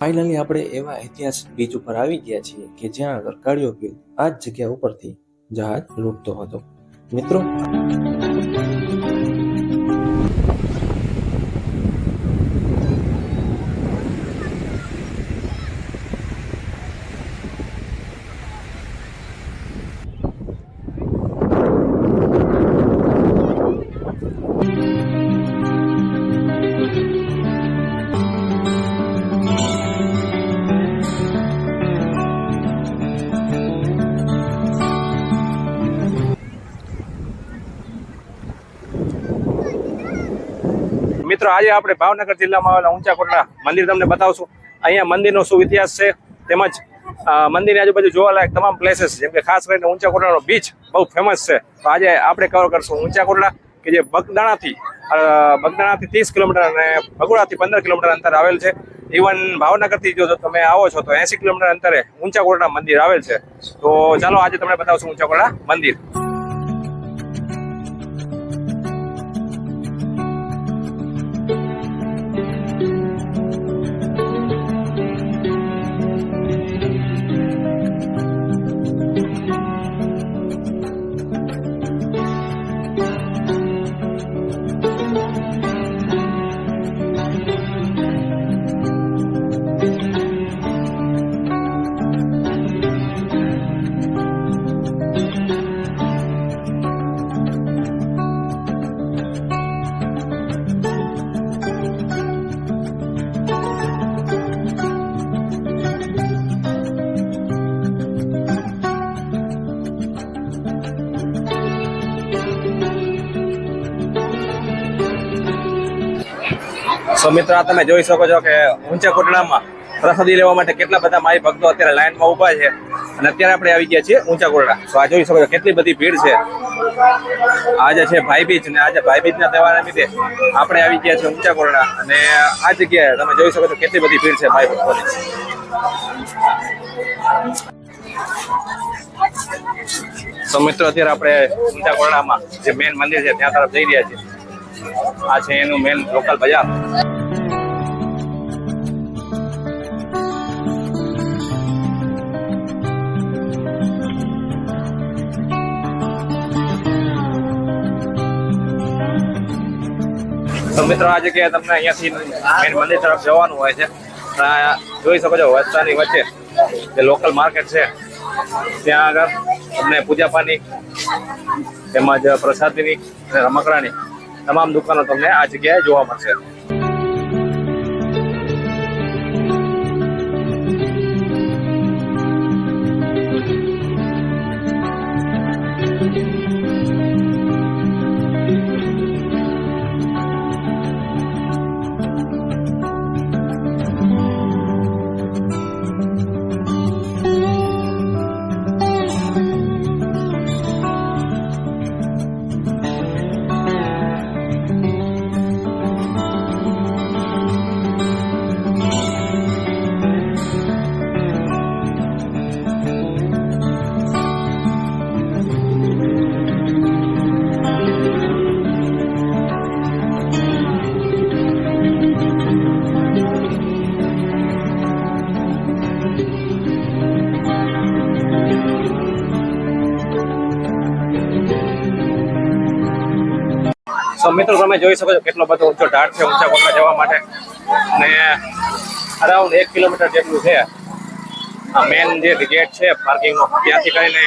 Finally આપણે એવા ઐતિહાસિક બીચ ઉપર આવી ગયા છીએ કે જ્યાં આગળ કાળિયો પીલ આ જ જગ્યા ઉપરથી જહાજ લૂંટતો હતો. મિત્રો મિત્રો, આજે આપણે ભાવનગર જિલ્લામાં આવેલા ઊંચા કોટડા મંદિર તમને બતાવશું. અહીંયા મંદિરનો શું ઇતિહાસ છે, તેમજ મંદિરની આજુબાજુ જોવાલાયક તમામ પ્લેસીસ જેમ કે ખાસ કરીને ઊંચા કોટડાનો બીચ બહુ ફેમસ છે. તો આજે આપણે કવર કરશું ઊંચા કોટડા કે જે બગદાણાથી બગદાણાથી ત્રીસ કિલોમીટર અને ભગોડાથી પંદર કિલોમીટર અંતર આવેલ છે. ઇવન ભાવનગરથી જો તમે આવો છો, તો એસી કિલોમીટર અંતરે ઊંચા કોટડા મંદિર આવેલ છે. તો ચાલો આજે તમને બતાવશું ઊંચા કોટડા મંદિર. સો મિત્રો તમે જોઈ શકો છો કે ઊંચા કોટડામાં પ્રસાદી લેવા માટે કેટલા બધા મારી ભક્તો અત્યારે લાઈનમાં ઊભા છે. અને અત્યારે આપણે આવી ગયા છીએ ઊંચા કોટડા. તો આ જોઈ શકો છો કેટલી બધી ભીડ છે. આજે છે ભાઈ બીજ ને આજે ભાઈ બીજના તહેવાર નિમિત્તે આપણે આવી ગયા છીએ ઊંચા કોટડા. અને આ જગ્યાએ તમે જોઈ શકો છો કેટલી બધી ભીડ છે ભાઈ ભક્તોની. તો મિત્રો અત્યારે આપણે ઊંચા કોરડામાં જે મેન મંદિર છે ત્યાં તરફ જઈ રહ્યા છીએ. આ છે એનું મેન લોકલ બજાર. તો મિત્રો, આ જગ્યાએ તમને અહીંયાથી મેન મંદિર તરફ જવાનું હોય છે. જોઈ શકો છો રસ્તાની વચ્ચે જે લોકલ માર્કેટ છે. ત્યાં આગળ તમને પૂજા પાની તેમજ પ્રસાદીની અને રમકડાની તમામ દુકાનો તમને આ જગ્યાએ જોવા મળશે. મિત્રો, તમે જોઈ શકો છો કેટલો બધો ઊંચો ઢાળ છે, ઊંચા કોટલા જવા માટે. અને અરાઉન્ડ એક કિલોમીટર જેટલું છે આ મેન જે ગેટ છે પાર્કિંગનો ત્યાંથી કરીને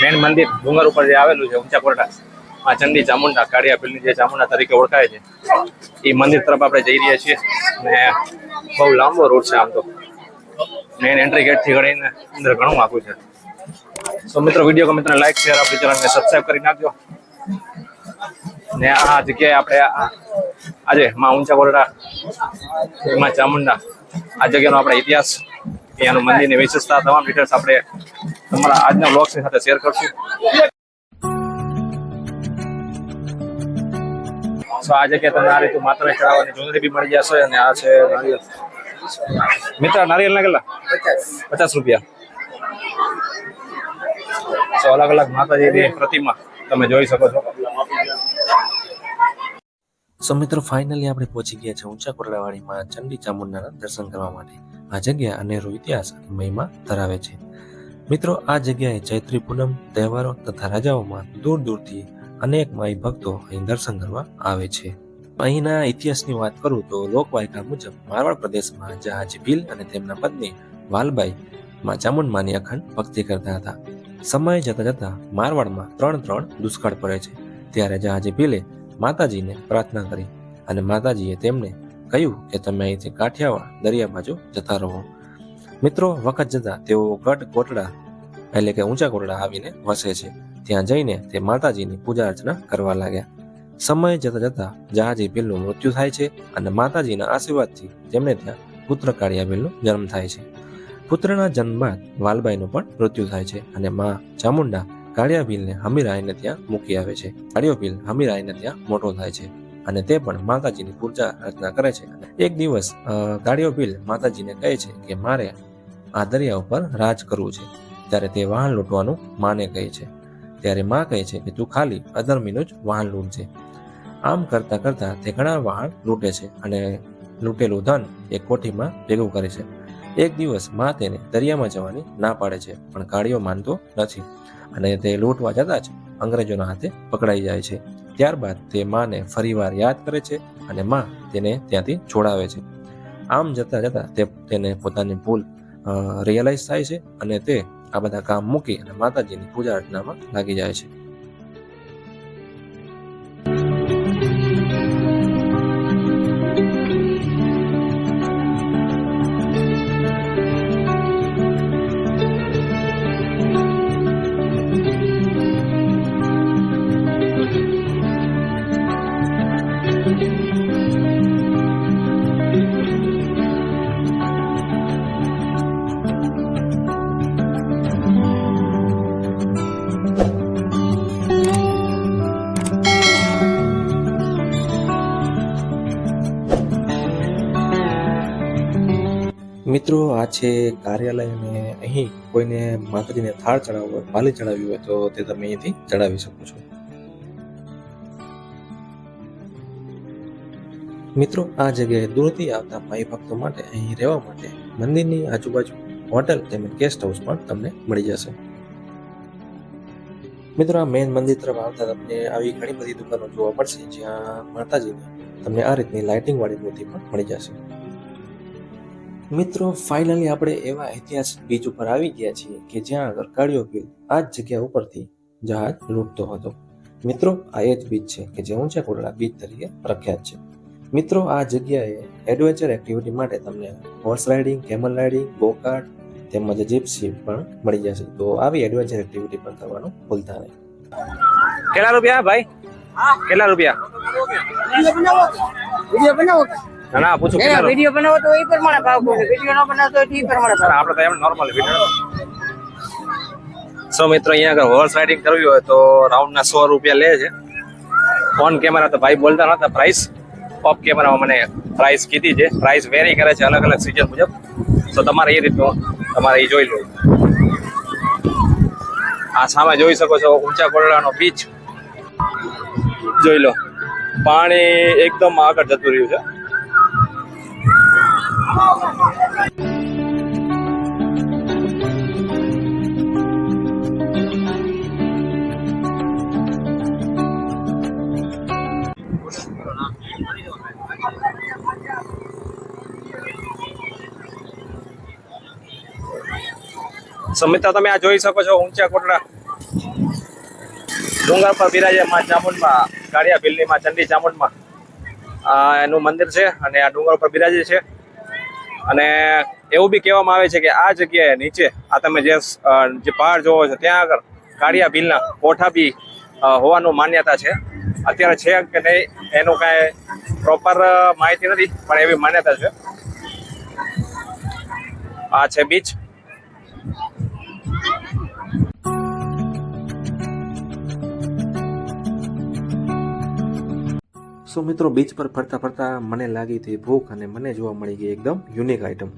મેન મંદિર ડુંગર ઉપર જે આવેલું છે, ઊંચા કોટડા આ ચંડી ચામુંડા કાળિયાપીલની જે ચામુંડા તરીકે ઓળખાય છે. એ મંદિર તરફ આપણે જઈ રહ્યા છીએ ને બહુ લાંબો રોડ છે આમ તો. મેન એન્ટ્રી ગેટથી કરીને અંદર ઘણું આપ્યું છે. તો મિત્રો વીડિયો ગમે તમને લાઈક શેર આપી ચેનલને સબસ્ક્રાઈબ કરી નાખજો. ને આ જગ્યાએ આપણે આજે માં ઊંચા કોરડા માં ચામુંડા, આ જગ્યાનો આપણે ઇતિહાસ, ત્યાંનું મંદિરની વિશેષતા તમામ ડિટેલ્સ આપણે તમારા આજના બ્લોગ્સની સાથે શેર કરશું. સો આ જગ્યાએ તમને આ રીતે માત્ર ચડાવવાની જોંદડી બી મળી જશે અને આ છે નારિયેલ. મિત્ર, નારિયેલ ના કેટલા? પચાસ રૂપિયા. સો અલગ અલગ માતાજીની પ્રતિમા તમે જોઈ શકો છો. સો મિત્રો ફાઇનલી આપણે પહોંચી ગયા છે ઊંચા કોટડાવાડીમાં ચંડી ચામુંડાના દર્શન કરવા માટે. આ જગ્યા અનેરો ઇતિહાસ અને મહિમા ધરાવે છે. મિત્રો, આ જગ્યાએ ચૈત્રી પૂનમ, તહેવારો તથા રજાઓમાં દૂર દૂરથી અનેક માઈ ભક્તો અહીં દર્શન કરવા આવે છે. અહીંના ઇતિહાસની વાત કરું તો લોકવાયકા મુજબ મારવાડ પ્રદેશમાં જહાજી ભીલ અને તેમના પત્ની વાલબાઈ માં ચામુંડમાની અખંડ ભક્તિ કરતા હતા. સમય જતા જતા મારવાડમાં ત્રણ ત્રણ દુષ્કાળ પડે છે. ત્યારે જહાજી ભીલે માતાજીને પ્રાર્થના કરી અને માતાજીએ તેમને કહ્યું કે તમે અહીંથી કાઠિયાવાડ દરિયા બાજુ જતા રહો. મિત્રો, વખત જતા તેઓ ગઢ કોટડા એટલે કે ઊંચા કોટડા આવીને વસે છે. ત્યાં જઈને તે માતાજીની પૂજા અર્ચના કરવા લાગ્યા. સમય જતા જતા જહાજી ભીલનું મૃત્યુ થાય છે અને માતાજીના આશીર્વાદથી તેમને ત્યાં પુત્ર કાળિયા ભીલનો જન્મ થાય છે. પુત્રના જન્મ બાદ વાલબાઈનું પણ મૃત્યુ થાય છે અને મા ચામુંડા કાળિયા ભીલને હમીરાઈને ત્યાં મૂકી આવે છે. કાળિયો ભીલ હમીરાઈને ત્યાં મોટો થાય છે અને તે પણ માતાજીની પૂજા અર્ચના કરે છે. એક દિવસ કાળિયો ભીલ માતાજીને કહે છે કે મારે આ દરિયા ઉપર રાજ કરવું છે. ત્યારે તે વાહન લૂંટવાનું માને કહે છે. ત્યારે માં કહે છે કે તું ખાલી અધર્મીનું જ વાહન લૂંટજે આમ કરતા કરતા તે ઘણા વાહન લૂંટે છે અને લૂંટેલું ધન એ કોઠીમાં ભેગું કરે છે. એક દિવસમાં તેને દરિયામાં જવાની ના પાડે છે, પણ કાળીઓ માનતો નથી અને તે લૂંટવા જતા જ અંગ્રેજોના હાથે પકડાઈ જાય છે. ત્યારબાદ તે માને ફરીવાર યાદ કરે છે અને માં તેને ત્યાંથી છોડાવે છે. આમ જતા જતા તે તેને પોતાની ભૂલ રિયલાઇઝ થાય છે અને તે આ બધા કામ મૂકી અને માતાજીની પૂજા અર્ચનામાં લાગી જાય છે. છે કાર્યાલયને અહીં કોઈને માતાજીને થાળ ચડાવવો હોય પાલી ચડાવવી હોય તો તે તમે અહીંથી ચડાવી શકો છો. મિત્રો, આ જગ્યાએ દૂરથી આવતા માઈ ભક્તો માટે અહીં રહેવા માટે મંદિરની આજુબાજુ હોટલ તેમજ ગેસ્ટ હાઉસ પણ તમને મળી જશે. મિત્રો, આ મેઇન મંદિર તરફ આવતા તમને આવી ઘણી બધી દુકાનો જોવા મળશે, જ્યાં માતાજીની તમને આ રીતની લાઇટિંગ વાળી મૂર્તિ પણ મળી જશે. મિત્રો ફાઇનલી આપણે એવા ઐતિહાસિક બીચ ઉપર આવી ગયા છીએ કે જ્યાં આગળ કાળિયો ભીલ આ જ જગ્યા ઉપરથી જહાજ લૂંટતો હતો. મિત્રો આ એ જ બીચ છે કે જે ઊંચા કોટડા બીચ તરીકે પ્રખ્યાત છે. મિત્રો આ જગ્યાએ એડવેન્ચર એક્ટિવિટી માટે તમને horse riding camel riding go kart તેમજ જીપસી પણ મળી જશે. તો આવી એડવેન્ચર એક્ટિવિટી પણ કરવાનું ભૂલતા નહીં. કેટલા રૂપિયા ભાઈ? કેટલા રૂપિયા? ના ના પૂછું કે વિડિયો બનાવો તો એ પ્રમાણે ભાવ કહો વિડિયો ન બનાવો તો એ પ્રમાણે ભાવ આપણે તો એમ નોર્મલ વિડિયો સો મિત્રો અહીંયા આગળ હોર્સ રાઇડિંગ કરવી હોય તો રાઉન્ડના સો રૂપિયા લે છે. ફોન કેમેરા તો ભાઈ બોલતા નતા પ્રાઇસ પોપ કેમેરામાં મને પ્રાઇસ કીધી છે. પ્રાઇસ વેરી કરે છે અલગ અલગ સિઝન મુજબ. તો તમારે એ રીતનું તમારે એ જોઈ લો. આ સામે જોઈ શકો છો ઊંચા કોરડાનો બીચ જોઈ લો. પાણી એકદમ આગળ જતું રહ્યું છે. સમિતા, તમે આ જોઈ શકો છો ઊંચા કોટડા. ડુંગર પર બિરાજે માં ચામુંડમાં, કાળિયા ભીલની માં, ચંડી ચામુંડમાં. એનું મંદિર છે અને આ ડુંગર પર બિરાજે છે. અને એવું બી કહેવામાં આવે છે કે આ જગ્યાએ નીચે, આ તમે જે જે પહાડ જોવો છો, ત્યાં આગળ કાળિયા ભીલના કોઠા બી હોવાનું માન્યતા છે. અત્યારે છે કે નહીં, એનું કાંઈ પ્રોપર માહિતી નથી, પણ એવી માન્યતા છે. આ છે બીચ સો મિત્રો બીચ પર ફરતા ફરતા મને લાગી હતી ભૂખ અને મને જોવા મળી ગઈ એકદમ યુનિક આઈટમ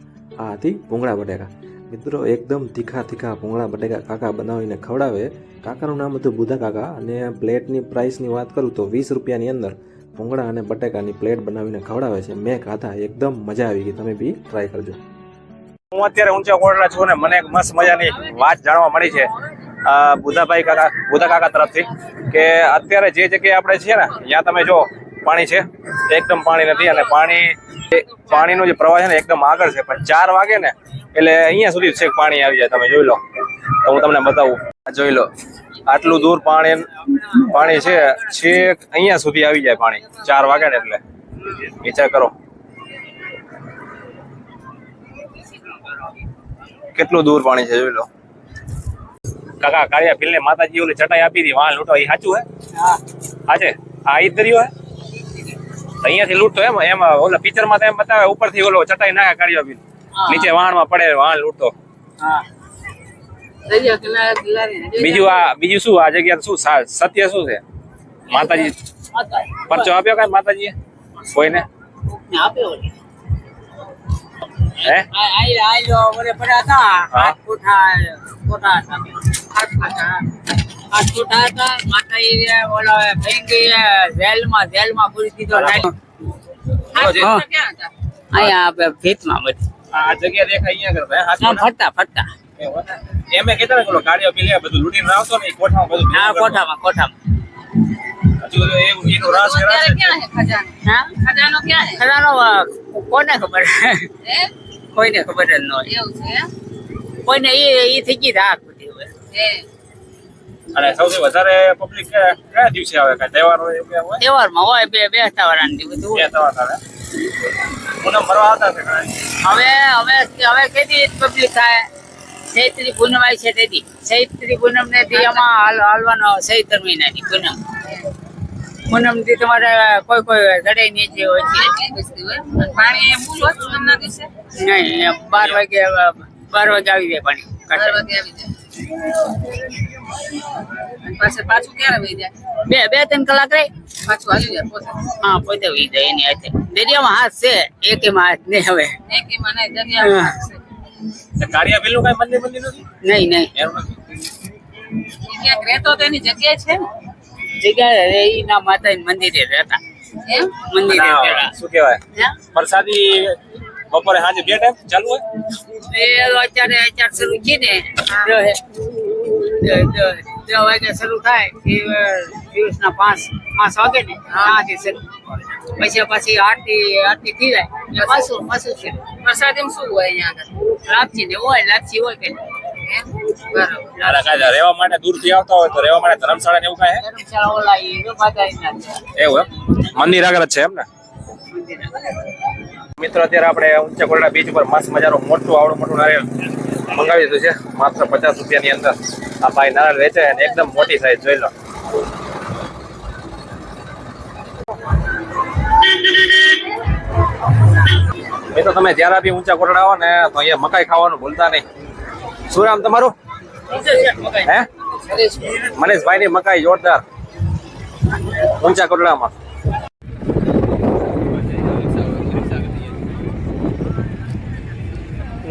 આ હતી ભૂંગળા બટેકા. મિત્રો, એકદમ તીખા તીખા ભૂંગળા બટેકા કાકા બનાવીને ખવડાવે. કાકાનું નામ હતું બુધા કાકા અને પ્લેટની પ્રાઇસની વાત કરું તો વીસ રૂપિયાની અંદર ભૂંગળા અને બટેકાની પ્લેટ બનાવીને ખવડાવે છે. મેં ખાધા, એકદમ મજા આવી ગઈ. તમે બી ટ્રાય કરજો. હું અત્યારે ઊંચા કોટડા છું ને મને એક મસ્ત મજાની વાત જાણવા મળી છે. બુધાભાઈ કાકા, બુધા કાકા તરફથી કે અત્યારે જે જગ્યાએ આપણે છીએ ને, ત્યાં તમે જો પાણી છે એકદમ પાણી નથી અને પાણી પાણીનો જે પ્રવાહ છે ને એકદમ આગળ છે. પણ ચાર વાગે ને એટલે અહીંયા સુધી છેક પાણી આવી જાય. તમે જોઈ લો. તો હું તમને બતાવું. જોઈ લો. આટલું દૂર પાણી પાણી છે છેક અહીંયા સુધી આવી જાય પાણી. ચાર વાગે ને એટલે. વિચાર કરો. કેટલું દૂર પાણી છે જોઈ લો. કાકા કાળિયા ભીલ ને માતાજી ઓલી ચટાઈ આપી હતી. વાહ લૂંટો એ સાચું હે? હા. છે? આ ઈ દરિયો હે? અહીંયાથી લૂંટતો એમ એમાં ઓલા પિક્ચરમાં તો એમ બતાવે ઉપરથી ઓલો ચટાઈ નાખે કાઢ્યો બી નીચે વાહણમાં પડે વાહણ લૂંટતો બીજું આ બીજું શું આ જગ્યા શું સત્ય શું છે માતાજી પરચો આપ્યો કઈ માતાજીએ કોઈને આપ્યો હે આઈ આઈ મને પડ્યા હતા કોઠા કોઠા હતા કોઠા હતા માતા ઓલો ભેંગી જેલમાં જેલમાં પૂરી દીધો અહીંયા આપણે ભીતમાં બધી. આ જગ્યા દેખાય અહીંયા કરતા હે? આમ સાચું ને? ફરતા ફરતા. એમે કહેતા ને કે ઓલો કાળિયો ભીલ એ બધું લૂંટીને આવતો ને કોઠામાં બધું હા કોઠામાં કોઠામાં. કોને ખબર? કોઈને ખબર જ ન કોઈને એ એ થઈ ગઈ રાખ બધી હવે અને સૌથી વધારે પબ્લિક કયા દિવસે આવે? કઈ તહેવાર હોય કઈ હોય? તહેવારમાં હોય બે બેસતા વાળાની બધું બે હોય. તહેવાર આવે. પૂનમ ભરવા આવતા છે હવે હવે હવે કેદી પબ્લિક થાય? ચૈત્રી પૂનમ આવી છે તેથી ચૈત્રી પૂનમ ને એમાં હાલ હાલવાનો ચૈત્ર મહિનાની પૂનમ. પૂનમથી તમારે કોઈ કોઈ જડે નીચે હોય છે નહીં એમ બાર વાગે બાર વાગે આવી જાય. પાણી પાછું ક્યારે વહી જાય? બે બે ત્રણ કલાક રહી. પાછું આવી જાય પોતે. હા પોતે વી જાય એની હાથે. દરિયામાં હાથ છે એક એમાં હાથ નહીં હવે એકેમાં નહીં દરિયામાં છે. કાળિયા કઈ મંદિર મંદિર નથી? નહીં નહીં. એમ ક્યાંક રહેતો તો એની જગ્યાએ છે જગ્યા એના માતા મંદિરે રહેતા. એમ? મંદિરે શું કહેવાય? પ્રસાદી બપોરે સાંજે બે ટાઈમ ચાલુ હોય? એ અત્યારે અત્યારે શરૂ છે ને દસ વાગે શરૂ થાય એ દિવસના પાંચ પાંચ વાગે ને ત્યાંથી શરૂ. પછી પછી આરતી આરતી થઈ જાય પાછું પાછું શરૂ. પ્રસાદીમાં શું હોય અહીંયા આગળ? લાપસી ને હોય લાપસી હોય કાંઈ રહેવા માટે દૂરથી આવતા હોય તો રહેવા માટે ધર્મશાળા ને એવું કાંઈ ધર્મશાળા ઓલા છે. એવું મંદિર આગળ જ છે એમ ને? મિત્રો, અત્યારે આપણે ઊંચા કોરડા બીચ ઉપર મસ્ત મજાનું મોટું આવડું મોટું નારિયેલ મંગાવી દીધું છે. માત્ર પચાસ રૂપિયાની અંદર આ ભાઈ નારિયેળ વેચે અને એકદમ મોટી સાઈઝ જોઈ લો. મિત્રો, તમે જ્યારે બી ઊંચા કોરડા આવો ને, તો અહીંયા મકાઈ ખાવાનું ભૂલતા નહીં. શું નામ તમારું? હે? મનીષભાઈ ની મકાઈ જોરદાર. ઊંચા કોરડામાં.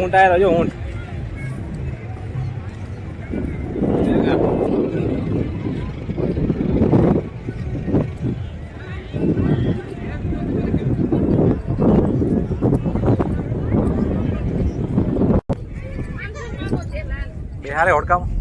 ઊંટ આવ્યો જો ઊંટ. બિહારે ઓળખાવ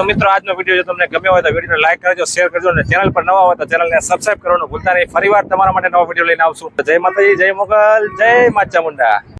સો મિત્રો, આજનો વીડિયો જો તમને ગમ્યો હોય તો વિડીયોને લાઈક કરજો શેર કરજો અને ચેનલ પર નવા હોય તો ચેનલને સબસ્ક્રાઈબ કરવાનું ભૂલતા નહીં. ફરીવાર તમારા માટે નવો વીડિયો લઈને આવશું. જય માતાજી, જય મોગલ, જય મા ચામુંડા